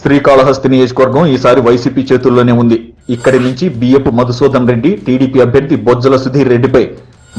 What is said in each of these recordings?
శ్రీకాళహస్తి నియోజకవర్గం ఈసారి వైసీపీ చేతుల్లోనే ఉంది. ఇక్కడి నుంచి బియ్యపు మధుసూదన్ రెడ్డి టీడీపీ అభ్యర్థి బొజ్జల సుధీర్ రెడ్డిపై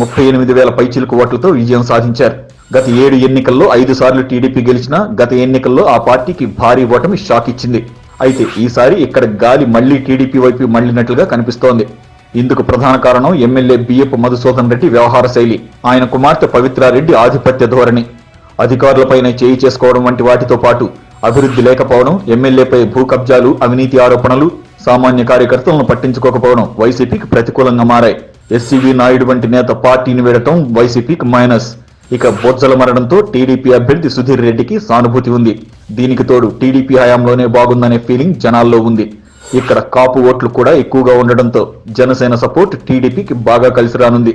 ముప్పై ఎనిమిది వేల పైచిలుకు ఓట్లతో విజయం సాధించారు. గత ఏడు ఎన్నికల్లో ఐదు సార్లు టీడీపీ గెలిచినా గత ఎన్నికల్లో ఆ పార్టీకి భారీ ఓటమి షాక్ ఇచ్చింది. అయితే ఈసారి ఇక్కడ గాలి మళ్ళీ టీడీపీ వైపు మళ్ళినట్లుగా కనిపిస్తోంది. ఇందుకు ప్రధాన కారణం ఎమ్మెల్యే బియ్యపు మధుసూదన్ రెడ్డి వ్యవహార శైలి. ఆయన కుమార్తె పవిత్రారెడ్డి ఆధిపత్య ధోరణి. అధికారులపైన చేయి చేసుకోవడం వంటి వాటితో పాటు అభివృద్ధి లేకపోవడం ఎమ్మెల్యేపై భూ కబ్జాలు అవినీతి ఆరోపణలు సామాన్య కార్యకర్తలను పట్టించుకోకపోవడం వైసీపీకి ప్రతికూలంగా మారాయి. ఎస్సీవీ నాయుడు వంటి నేత పార్టీని వీడటం వైసీపీకి మైనస్. ఇక బొజ్జల మరణంతో టీడీపీ అభ్యర్థి సుధీర్ రెడ్డికి సానుభూతి ఉంది. దీనికి తోడు టీడీపీ హయాంలోనే బాగుందనే ఫీలింగ్ జనాల్లో ఉంది. ఇక్కడ కాపు ఓట్లు కూడా ఎక్కువగా ఉండడంతో జనసేన సపోర్ట్ టీడీపీకి బాగా కలిసి రానుంది.